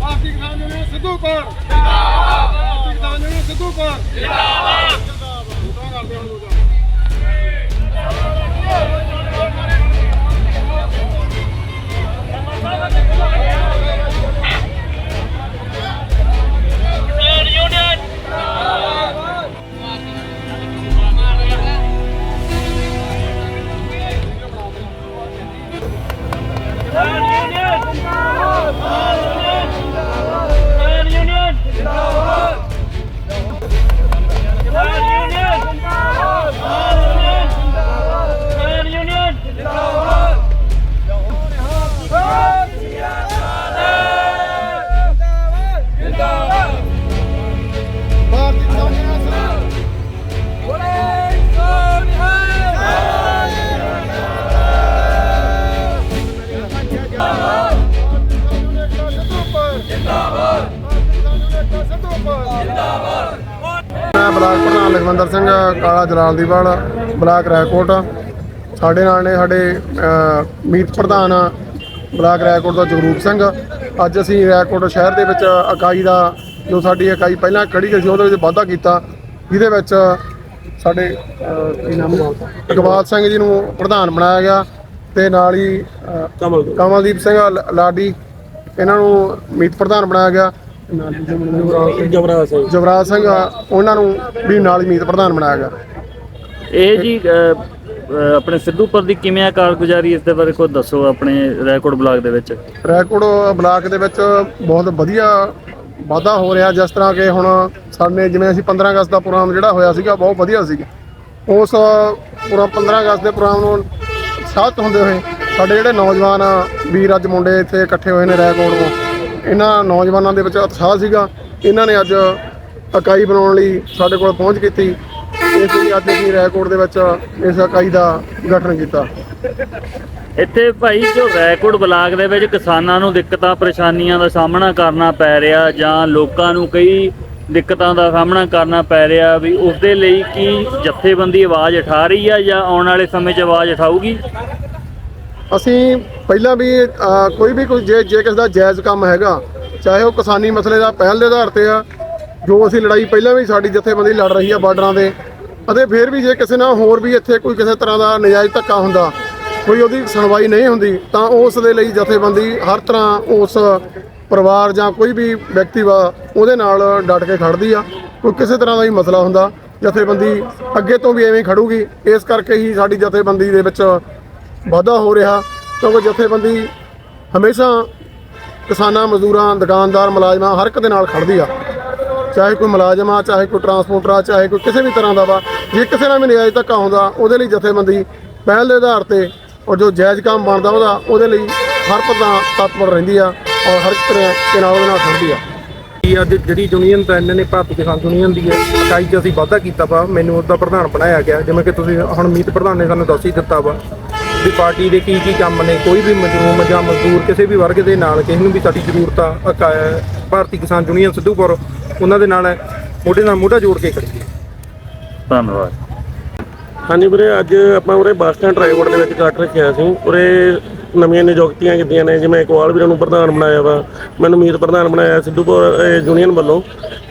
ਭਾਰਤੀ ਕਿਸਾਨ ਯੂਨੀਅਨ ਸਿੱਧੂਪੁਰ ਜਿੰਦਾਬਾਦ ਭਾਰਤੀ ਕਿਸਾਨ ਯੂਨੀਅਨ ਜਿੰਦਾਬਾਦ। ਬਲਾਕ ਪ੍ਰਧਾਨ ਲਖਵਿੰਦਰ ਸਿੰਘ ਕਾਲਾ ਜਲਾਲਦੀਵਾਲ ਬਲਾਕ ਰੈਕੋਟ ਸਾਡੇ ਨਾਲ ਨੇ ਸਾਡੇ ਮੀਤ ਪ੍ਰਧਾਨ ਬਲਾਕ ਰੈਕੋਟ ਦਾ ਜਗਰੂਪ ਸਿੰਘ। ਅੱਜ ਅਸੀਂ ਰੈਕੋਟ ਸ਼ਹਿਰ ਦੇ ਵਿੱਚ ਇਕਾਈ ਦਾ ਜੋ ਸਾਡੀ ਇਕਾਈ ਪਹਿਲਾਂ ਖੜੀ ਸੀ ਉਹਦੇ ਵਿੱਚ ਵਾਧਾ ਕੀਤਾ। ਜਿਹਦੇ ਵਿੱਚ ਸਾਡੇ ਕੀ ਨਾਮ ਇਕਬਾਲ ਸਿੰਘ ਜੀ ਨੂੰ ਪ੍ਰਧਾਨ ਬਣਾਇਆ ਗਿਆ ਤੇ ਨਾਲ ਹੀ ਕਮਲਦੀਪ। ਸਿੰਘ ਲਾਡੀ ਇਹਨਾਂ ਨੂੰ ਮੀਤ ਪ੍ਰਧਾਨ ਬਣਾਇਆ ਗਿਆ। ਜਵਰਾਜ ਸਿੰਘ। ਜਵਰਾਜ ਸਿੰਘ ਆ, ਉਹਨਾਂ ਨੂੰ ਵੀ ਨਾਲ ਮੀਤ ਪ੍ਰਧਾਨ ਬਣਾਇਆ ਗਿਆ। ਇਹ ਜੀ ਅ, ਅ, ਆਪਣੇ ਸਿੱਧੂਪੁਰ ਦੀ ਕਿਵੇਂ ਆ ਕਾਰਗੁਜ਼ਾਰੀ ਇਸ ਦੇ ਬਾਰੇ ਕੋਈ ਦੱਸੋ ਆਪਣੇ ਰੈਕੋਰਡ ਬਲਾਕ ਦੇ ਵਿੱਚ। ਰੈਕੋਰਡ ਬਲਾਕ ਦੇ ਵਿੱਚ ਬਹੁਤ ਵਧੀਆ ਵਾਧਾ ਹੋ ਰਿਹਾ ਜਿਸ ਤਰ੍ਹਾਂ ਕਿ ਹੁਣ ਸਾਡੇ ਜਿਵੇਂ ਅਸੀਂ 15 ਅਗਸਤ ਦਾ ਪ੍ਰੋਗਰਾਮ ਜਿਹੜਾ ਹੋਇਆ ਸੀਗਾ ਬਹੁਤ ਵਧੀਆ ਸੀਗਾ। ਉਸ ਪੂਰਾ 15 ਅਗਸਤ ਦੇ ਪ੍ਰੋਗਰਾਮ ਨੂੰ ਸਾਥ ਹੁੰਦੇ ਹੋਏ ਸਾਡੇ ਜਿਹੜੇ ਨੌਜਵਾਨ ਵੀਰ ਅੱਜ ਮੁੰਡੇ ਇੱਥੇ ਇਕੱਠੇ ਹੋਏ ਨੇ ਰੈਕੋਰਡ ਤੋਂ ਇਹਨਾਂ ਨੌਜਵਾਨਾਂ ਦੇ ਵਿੱਚ ਉਤਸ਼ਾਹ ਸੀਗਾ। ਇਹਨਾਂ ਨੇ ਅੱਜ ਇਕਾਈ ਬਣਾਉਣ ਲਈ ਸਾਡੇ ਕੋਲ ਪਹੁੰਚ ਕੀਤੀ। ਇਸ ਲਈ ਅੱਜ ਅਸੀਂ ਰੈਕੋਰਡ ਦੇ ਵਿੱਚ ਇਸ ਇਕਾਈ ਦਾ ਗਠਨ ਕੀਤਾ। ਇੱਥੇ ਭਾਈ ਜੋ ਰੈਕੋਰਡ ਬਲਾਕ ਦੇ ਵਿੱਚ ਕਿਸਾਨਾਂ ਨੂੰ ਦਿੱਕਤਾਂ, ਪਰੇਸ਼ਾਨੀਆਂ ਦਾ ਸਾਹਮਣਾ ਕਰਨਾ ਪੈ ਰਿਹਾ ਜਾਂ ਲੋਕਾਂ ਨੂੰ ਕਈ ਦਿੱਕਤਾਂ ਦਾ ਸਾਹਮਣਾ ਕਰਨਾ ਪੈ ਰਿਹਾ ਵੀ ਉਸ ਦੇ ਲਈ ਕੀ ਜਥੇਬੰਦੀ ਆਵਾਜ਼ ਉਠਾ ਰਹੀ ਆ ਜਾਂ ਆਉਣ ਵਾਲੇ ਸਮੇਂ 'ਚ ਆਵਾਜ਼ ਉਠਾਊਗੀ? ਅਸੀਂ ਪਹਿਲਾਂ ਵੀ ਕੋਈ ਵੀ ਕੋਈ ਜੇ ਜੇ ਕਿਸੇ ਦਾ ਜਾਇਜ਼ ਕੰਮ ਹੈਗਾ, ਚਾਹੇ ਉਹ ਕਿਸਾਨੀ ਮਸਲੇ ਦਾ ਪਹਿਲ ਦੇ ਆਧਾਰ ਤੇ ਆ, ਜੋ ਅਸੀਂ ਲੜਾਈ ਪਹਿਲਾਂ ਵੀ ਸਾਡੀ ਜਥੇਬੰਦੀ ਲੜ ਰਹੀ ਆ ਬਾਰਡਰਾਂ ਦੇ ਅਤੇ ਫਿਰ ਵੀ ਜੇ ਕਿਸੇ ਨਾਲ ਹੋਰ ਵੀ ਇੱਥੇ ਕੋਈ ਕਿਸੇ ਤਰ੍ਹਾਂ ਦਾ ਨਜਾਇਜ਼ ਧੱਕਾ ਹੁੰਦਾ, ਕੋਈ ਉਹਦੀ ਸੁਣਵਾਈ ਨਹੀਂ ਹੁੰਦੀ, ਤਾਂ ਉਸ ਦੇ ਲਈ ਜਥੇਬੰਦੀ ਹਰ ਤਰ੍ਹਾਂ ਉਸ ਪਰਿਵਾਰ ਜਾਂ ਕੋਈ ਵੀ ਵਿਅਕਤੀ ਵਾ, ਉਹਦੇ ਨਾਲ ਡਟ ਕੇ ਖੜਦੀ ਆ। ਕੋਈ ਕਿਸੇ ਤਰ੍ਹਾਂ ਦਾ ਵੀ ਮਸਲਾ ਹੁੰਦਾ, ਜਥੇਬੰਦੀ ਅੱਗੇ ਤੋਂ ਵੀ ਐਵੇਂ ਖੜੂਗੀ, ਇਸ ਕਰਕੇ ਹੀ ਸਾਡੀ ਜਥੇਬੰਦੀ ਦੇ ਵਿੱਚ ਵਾਧਾ ਹੋ ਰਿਹਾ, ਕਿਉਂਕਿ ਜਥੇਬੰਦੀ ਹਮੇਸ਼ਾ ਕਿਸਾਨਾਂ, ਮਜ਼ਦੂਰਾਂ, ਦੁਕਾਨਦਾਰ, ਮੁਲਾਜ਼ਮਾਂ ਹਰ ਇੱਕ ਦੇ ਨਾਲ ਖੜਦੀ ਆ। ਚਾਹੇ ਕੋਈ ਮੁਲਾਜ਼ਮ ਆ, ਚਾਹੇ ਕੋਈ ਟਰਾਂਸਪੋਰਟਰ ਆ, ਚਾਹੇ ਕੋਈ ਕਿਸੇ ਵੀ ਤਰ੍ਹਾਂ ਦਾ ਵਾ, ਜੇ ਕਿਸੇ ਨਾਲ ਵੀ ਨਜਾਇਜ਼ ਧੱਕਾ ਹੁੰਦਾ ਉਹਦੇ ਲਈ ਜਥੇਬੰਦੀ ਪਹਿਲ ਦੇ ਆਧਾਰ ਤੇ ਔਰ ਜੋ ਜਾਇਜ਼ ਕੰਮ ਬਣਦਾ ਉਹਦਾ, ਉਹਦੇ ਲਈ ਹਰ ਪਤਾ ਤਤਪਰ ਰਹਿੰਦੀ ਆ ਔਰ ਹਰ ਇੱਕ ਤਰ੍ਹਾਂ ਦੇ ਨਾਲ ਉਹਦੇ ਨਾਲ ਖੜਦੀ ਆ। ਕਿ ਅੱਜ ਜਿਹੜੀ ਯੂਨੀਅਨ ਤਾਂ ਇਹਨਾਂ ਨੇ ਭਾਰਤੀ ਕਿਸਾਨ ਯੂਨੀਅਨ ਦੀ ਹੈ ਇਕਾਈ 'ਚ ਅਸੀਂ ਵਾਅਦਾ ਕੀਤਾ ਵਾ, ਮੈਨੂੰ ਉਹਦਾ ਪ੍ਰਧਾਨ ਬਣਾਇਆ ਗਿਆ, ਜਿਵੇਂ ਕਿ ਤੁਸੀਂ ਹੁਣ ਮੀਤ ਪ੍ਰਧਾਨ ਨੇ ਸਾਨੂੰ ਦੱਸ ਹੀ ਦਿੱਤਾ ਵਾ। ਵੀ ਪਾਰਟੀ ਦੇ ਕੀ ਕੀ ਕੰਮ ਨੇ ਕੋਈ ਵੀ ਮਜ਼ਦੂਰ ਜਾਂ ਮਜ਼ਦੂਰ ਕਿਸੇ ਵੀ ਵਰਗ ਦੇ ਨਾਲ ਕਿਸੇ ਨੂੰ ਵੀ ਸਾਡੀ ਜ਼ਰੂਰਤ ਆ ਭਾਰਤੀ ਕਿਸਾਨ ਯੂਨੀਅਨ ਸਿੱਧੂਪੁਰ ਉਹਨਾਂ ਦੇ ਨਾਲ ਮੋਢੇ ਨਾਲ ਮੋਢਾ ਜੋੜ ਕੇ ਖੜੀ ਹੈ ਧੰਨਵਾਦ। ਹਾਂਜੀ ਵੀਰੇ ਅੱਜ ਆਪਾਂ ਉਰੇ ਬੱਸ ਸਟੈਂਡ ਰਾਏਕੋਟ ਦੇ ਵਿੱਚ ਇਕੱਠ ਰੱਖਿਆ ਸੀ। ਉਰੇ ਨਵੀਆਂ ਨਿਯੁਕਤੀਆਂ ਕੀਤੀਆਂ ਨੇ ਜਿਵੇਂ ਇਕਵਾਲ ਵੀਰਾਂ ਨੂੰ ਪ੍ਰਧਾਨ ਬਣਾਇਆ ਵਾ ਮੈਨੂੰ ਮੀਤ ਪ੍ਰਧਾਨ ਬਣਾਇਆ ਸਿੱਧੂਪੁਰ ਯੂਨੀਅਨ ਵੱਲੋਂ।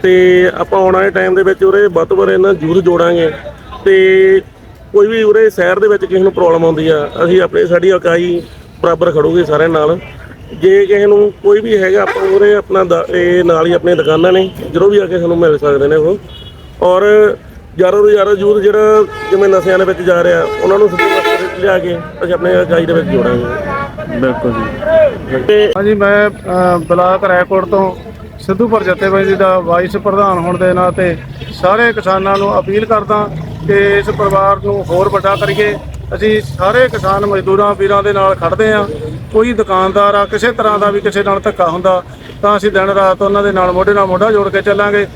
ਤੇ ਆਪਾਂ ਆਉਣ ਵਾਲੇ ਟਾਈਮ ਦੇ ਵਿੱਚ ਉਰੇ ਵੱਧ ਤੋਂ ਵੱਧ ਇਹਨਾਂ ਜੂਥ ਜੋੜਾਂਗੇ। ਤੇ ਕੋਈ ਵੀ ਉਰੇ ਸ਼ਹਿਰ ਦੇ ਵਿੱਚ ਕਿਸੇ ਨੂੰ ਪ੍ਰੋਬਲਮ ਆਉਂਦੀ ਆ ਅਸੀਂ ਆਪਣੇ ਸਾਡੀ ਇਕਾਈ ਬਰਾਬਰ ਖੜੂਗੇ ਸਾਰਿਆਂ ਨਾਲ। ਜੇ ਕਿਸੇ ਨੂੰ ਕੋਈ ਵੀ ਹੈਗਾ ਆਪਾਂ ਉਰੇ ਆਪਣਾ ਦ- ਇਹ ਨਾਲ ਹੀ ਆਪਣੀਆਂ ਦੁਕਾਨਾਂ ਨੇ ਜਦੋਂ ਵੀ ਆ ਕੇ ਸਾਨੂੰ ਮਿਲ ਸਕਦੇ ਨੇ ਉਹ। ਔਰ ਜ਼ਿਆਦਾ ਤੋਂ ਜ਼ਿਆਦਾ ਯੂਥ ਜਿਹੜਾ ਜਿਵੇਂ ਨਸ਼ਿਆਂ ਦੇ ਵਿੱਚ ਜਾ ਰਿਹਾ ਉਹਨਾਂ ਨੂੰ ਸਿੱਧੇ ਰਸਤੇ ਲਿਆ ਕੇ ਅਸੀਂ ਆਪਣੇ ਇਕਾਈ ਦੇ ਵਿੱਚ ਜੋੜਾਂਗੇ। ਬਿਲਕੁਲ ਜੀ। ਤੇ ਹਾਂਜੀ ਮੈਂ ਅ, ਬਲਾਕ ਰੈਕੋਰਡ ਤੋਂ ਸਿੱਧੂਪੁਰ ਜਥੇਬੰਦੀ ਦਾ ਵਾਈਸ ਪ੍ਰਧਾਨ ਹੋਣ ਦੇ ਨਾਤੇ ਸਾਰੇ ਕਿਸਾਨਾਂ ਨੂੰ ਅਪੀਲ ਕਰਦਾ ਕਿ ਇਸ ਪਰਿਵਾਰ ਨੂੰ ਹੋਰ ਵੱਡਾ ਕਰੀਏ। ਅਸੀਂ ਸਾਰੇ ਕਿਸਾਨ ਮਜ਼ਦੂਰਾਂ, ਵੀਰਾਂ ਦੇ ਨਾਲ ਖੜਦੇ ਆ ਕੋਈ ਦੁਕਾਨਦਾਰ ਆ, ਕਿਸੇ ਤਰ੍ਹਾਂ ਦਾ ਵੀ ਕਿਸੇ ਨਾਲ ਧੱਕਾ ਹੁੰਦਾ, ਤਾਂ ਅਸੀਂ ਦਿਨ ਰਾਤ ਉਹਨਾਂ ਦੇ ਨਾਲ ਮੋਢੇ ਨਾਲ ਮੋਢਾ ਜੋੜ ਕੇ ਚੱਲਾਂਗੇ।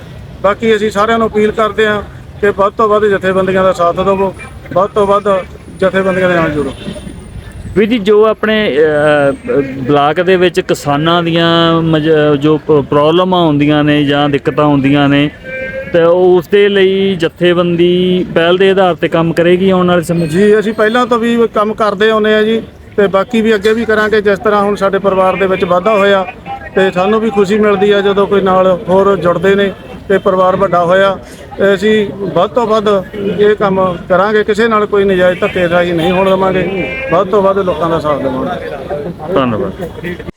ਬਾਕੀ ਅਸੀਂ ਸਾਰਿਆਂ ਨੂੰ ਅਪੀਲ ਕਰਦੇ ਆ ਕਿ ਵੱਧ ਤੋਂ ਵੱਧ ਜਥੇਬੰਦੀਆਂ ਦਾ ਸਾਥ ਦਿਵੋ, ਵੱਧ ਤੋਂ ਵੱਧ ਜਥੇਬੰਦੀਆਂ ਦੇ ਨਾਲ ਜੁੜੋ। ਵੀ ਜੀ, ਜੋ ਆਪਣੇ ਬਲਾਕ ਦੇ ਵਿੱਚ ਕਿਸਾਨਾਂ ਦੀਆਂ ਮਜ- ਜੋ ਪ੍ਰੋਬਲਮਾਂ ਹੁੰਦੀਆਂ ਨੇ ਜਾਂ ਦਿੱਕਤਾਂ ਹੁੰਦੀਆਂ ਨੇ ਤੇ ਉਸ ਦੇ ਲਈ ਜਥੇਬੰਦੀ ਪਹਿਲ ਦੇ ਆਧਾਰ ਤੇ ਕੰਮ ਕਰੇਗੀ ਆਉਣ ਵਾਲੇ ਸਮੇਂ 'ਚ? ਜੀ ਅਸੀਂ ਪਹਿਲਾਂ ਤੋਂ ਵੀ ਕੰਮ ਕਰਦੇ ਆਉਂਦੇ ਆ ਜੀ ਤੇ ਬਾਕੀ ਵੀ ਅੱਗੇ ਵੀ ਕਰਾਂਗੇ ਜਿਸ ਤਰ੍ਹਾਂ ਹੁਣ ਸਾਡੇ ਪਰਿਵਾਰ ਦੇ ਵਿੱਚ ਵਾਧਾ ਹੋਇਆ ਤੇ ਸਾਨੂੰ ਵੀ ਖੁਸ਼ੀ ਮਿਲਦੀ ਆ ਜਦੋਂ ਕੋਈ ਨਾਲ ਹੋਰ ਜੁੜਦੇ ਨੇ ਤੇ ਪਰਿਵਾਰ ਵੱਡਾ ਹੋਇਆ। ਤੇ ਅਸੀਂ ਵੱਧ ਤੋਂ ਵੱਧ ਇਹ ਕੰਮ ਕਰਾਂਗੇ ਕਿਸੇ ਨਾਲ ਕੋਈ ਨਜਾਇਜ਼ ਧੱਕੇਸ਼ਾਹੀ ਨਹੀਂ ਹੋਣ ਦੇਵਾਂਗੇ। ਵੱਧ ਤੋਂ ਵੱਧ ਲੋਕਾਂ ਦਾ ਸਾਥ ਦੇਵਾਂਗੇ। ਧੰਨਵਾਦ।